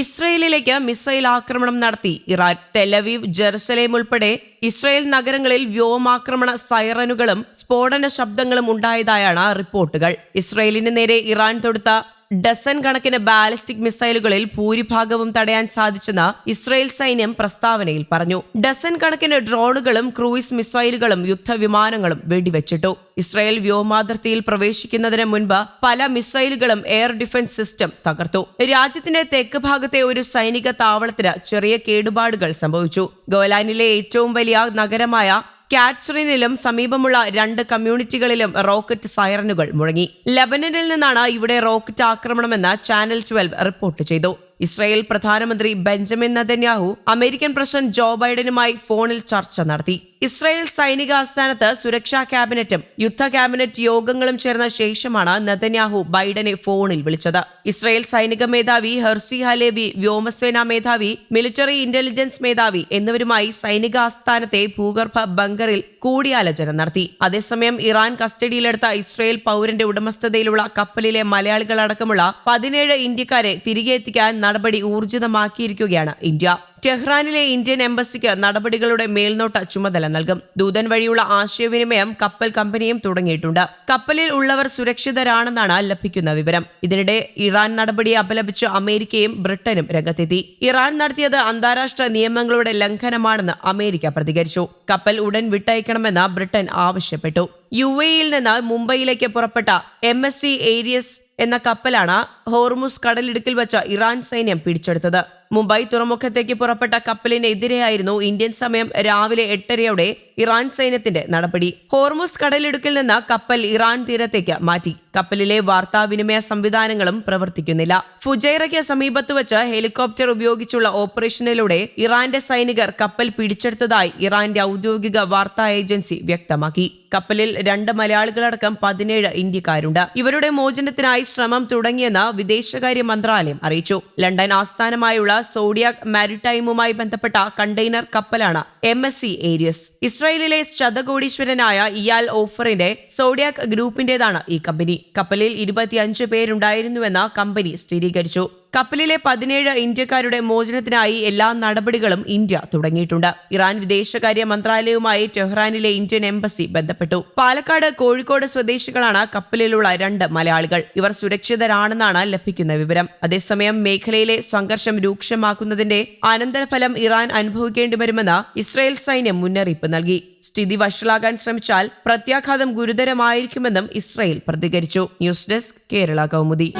ഇസ്രയേലിലേക്ക് missile ആക്രമണം നടത്തി. Iran Tel Aviv Jerusalem ഉൾപ്പെടെ ഇസ്രയേൽ നഗരങ്ങളിൽ വ്യോമാക്രമണ സൈറനുകളും സ്ഫോടന ശബ്ദങ്ങളും ഉണ്ടായതായാണ് റിപ്പോർട്ടുകൾ. ഇസ്രയേലിന് നേരെ ഇറാൻ തൊടുത്ത ഡസൻ കണക്കിന് ബാലിസ്റ്റിക് മിസൈലുകളിൽ ഭൂരിഭാഗവും തടയാൻ സാധിച്ചെന്ന് ഇസ്രയേൽ സൈന്യം പ്രസ്താവനയിൽ പറഞ്ഞു. ഡസൻ കണക്കിന് ഡ്രോണുകളും ക്രൂയിസ് മിസൈലുകളും യുദ്ധവിമാനങ്ങളും വെടിവെച്ചിട്ടു. ഇസ്രയേൽ വ്യോമാതിർത്തിയിൽ പ്രവേശിക്കുന്നതിന് മുൻപ് പല മിസൈലുകളും എയർ ഡിഫൻസ് സിസ്റ്റം തകർത്തു. രാജ്യത്തിന്റെ തെക്ക് ഭാഗത്തെ ഒരു സൈനിക താവളത്തിന് ചെറിയ കേടുപാടുകൾ സംഭവിച്ചു. ഗോലാനിലെ ഏറ്റവും വലിയ നഗരമായ കാറ്റ്സറിനിലും സമീപമുള്ള രണ്ട് കമ്മ്യൂണിറ്റികളിലും റോക്കറ്റ് സൈറനുകൾ മുഴങ്ങി. ലബനനിൽ നിന്നാണ് ഇവിടെ റോക്കറ്റ് ആക്രമണമെന്ന് ചാനൽ ട്വൽവ് റിപ്പോർട്ട് ചെയ്തു. ഇസ്രായേൽ പ്രധാനമന്ത്രി Benjamin Netanyahu American president Joe ബൈഡനുമായി ഫോണിൽ ചർച്ച നടത്തി. ഇസ്രായേൽ സൈനിക ആസ്ഥാനത്ത് സുരക്ഷാ ക്യാബിനറ്റും യുദ്ധ ക്യാബിനറ്റ് യോഗങ്ങളും ചേർന്ന ശേഷമാണ് നദന്യാഹു ബൈഡനെ ഫോണിൽ വിളിച്ചത്. ഇസ്രായേൽ സൈനിക മേധാവി ഹെർസി ഹലേബി വ്യോമസേനാ മേധാവി മിലിറ്ററി ഇന്റലിജൻസ് മേധാവി എന്നിവരുമായി സൈനിക ആസ്ഥാനത്തെ ഭൂഗർഭ ബങ്കറിൽ കൂടിയാലോചന നടത്തി. അതേസമയം ഇറാൻ കസ്റ്റഡിയിലെടുത്ത ഇസ്രായേൽ പൗരന്റെ ഉടമസ്ഥതയിലുള്ള കപ്പലിലെ മലയാളികളടക്കമുള്ള പതിനേഴ് ഇന്ത്യക്കാരെ തിരികെ എത്തിക്കാൻ നടപടി ഊർജിതമാക്കിയിരിക്കുകയാണ് ഇന്ത്യ. ടെഹ്റാനിലെ ഇന്ത്യൻ എംബസിക്ക് നടപടികളുടെ മേൽനോട്ട ചുമതല നൽകും. ദൂതൻ വഴിയുള്ള ആശയവിനിമയം കപ്പൽ കമ്പനിയും തുടങ്ങിയിട്ടുണ്ട്. കപ്പലിൽ ഉള്ളവർ സുരക്ഷിതരാണെന്നാണ് ലഭിക്കുന്ന വിവരം. ഇതിനിടെ ഇറാൻ നടപടിയെ അപലപിച്ച് അമേരിക്കയും ബ്രിട്ടനും രംഗത്തെത്തി. ഇറാൻ നടത്തിയത് അന്താരാഷ്ട്ര നിയമങ്ങളുടെ ലംഘനമാണെന്ന് അമേരിക്ക പ്രതികരിച്ചു. കപ്പൽ ഉടൻ വിട്ടയക്കണമെന്ന് ബ്രിട്ടൻ ആവശ്യപ്പെട്ടു. യു എയിൽ നിന്ന് മുംബൈയിലേക്ക് പുറപ്പെട്ട എം എസ് സി ഏരിയസ് എന്ന കപ്പലാണ് ഹോർമുസ് കടലിടുക്കിൽ വെച്ച് ഇറാൻ സൈന്യം പിടിച്ചെടുത്തത്. മുംബൈ തുറമുഖത്തേക്ക് പുറപ്പെട്ട കപ്പലിനെതിരെയായിരുന്നു ഇന്ത്യൻ സമയം രാവിലെ എട്ടരയോടെ ഇറാൻ സൈന്യത്തിന്റെ നടപടി. ഹോർമുസ് കടലിടുക്കിൽ നിന്ന് കപ്പൽ ഇറാൻ തീരത്തേക്ക് മാറ്റി. കപ്പലിലെ വാർത്താവിനിമയ സംവിധാനങ്ങളും പ്രവർത്തിക്കുന്നില്ല. ഫുജൈറയ്ക്ക് സമീപത്ത് വെച്ച് ഹെലികോപ്റ്റർ ഉപയോഗിച്ചുള്ള ഓപ്പറേഷനിലൂടെ ഇറാന്റെ സൈനികർ കപ്പൽ പിടിച്ചെടുത്തതായി ഇറാന്റെ ഔദ്യോഗിക വാർത്താ ഏജൻസി വ്യക്തമാക്കി. കപ്പലിൽ രണ്ട് മലയാളികളടക്കം പതിനേഴ് ഇന്ത്യക്കാരുണ്ട്. ഇവരുടെ മോചനത്തിനായി ശ്രമം തുടങ്ങിയെന്ന് വിദേശകാര്യ മന്ത്രാലയം അറിയിച്ചു. ലണ്ടൻ ആസ്ഥാനമായുള്ള സോഡിയാക് മാരിടൈമുമായി ബന്ധപ്പെട്ട കണ്ടെയ്നർ കപ്പലാണ് എം എസ് സി ഏരിയസ്. ഇസ്രായേലിലെ ശതകോടീശ്വരനായ ഇയാൽ ഓഫറിന്റെ സോഡിയാക് ഗ്രൂപ്പിന്റേതാണ് ഈ കമ്പനി. കപ്പലിൽ ഇരുപത്തിയഞ്ച് പേരുണ്ടായിരുന്നുവെന്ന് കമ്പനി സ്ഥിരീകരിച്ചു. കപ്പലിലെ പതിനേഴ് ഇന്ത്യക്കാരുടെ മോചനത്തിനായി എല്ലാ നടപടികളും ഇന്ത്യ തുടങ്ങിയിട്ടുണ്ട്. ഇറാൻ വിദേശകാര്യ മന്ത്രാലയവുമായി ടെഹ്റാനിലെ ഇന്ത്യൻ എംബസി ബന്ധപ്പെട്ടു. പാലക്കാട് കോഴിക്കോട് സ്വദേശികളാണ് കപ്പലിലുള്ള രണ്ട് മലയാളികൾ. ഇവർ സുരക്ഷിതരാണെന്നാണ് ലഭിക്കുന്ന വിവരം. അതേസമയം മേഖലയിലെ സംഘർഷം രൂക്ഷമാക്കുന്നതിന്റെ അനന്തരഫലം ഇറാൻ അനുഭവിക്കേണ്ടി വരുമെന്ന് ഇസ്രായേൽ സൈന്യം മുന്നറിയിപ്പ് നൽകി. സ്ഥിതി വഷളാകാൻ ശ്രമിച്ചാൽ പ്രത്യാഘാതം ഗുരുതരമായിരിക്കുമെന്നും ഇസ്രായേൽ പ്രതികരിച്ചു. News desk Kerala Kaumudi.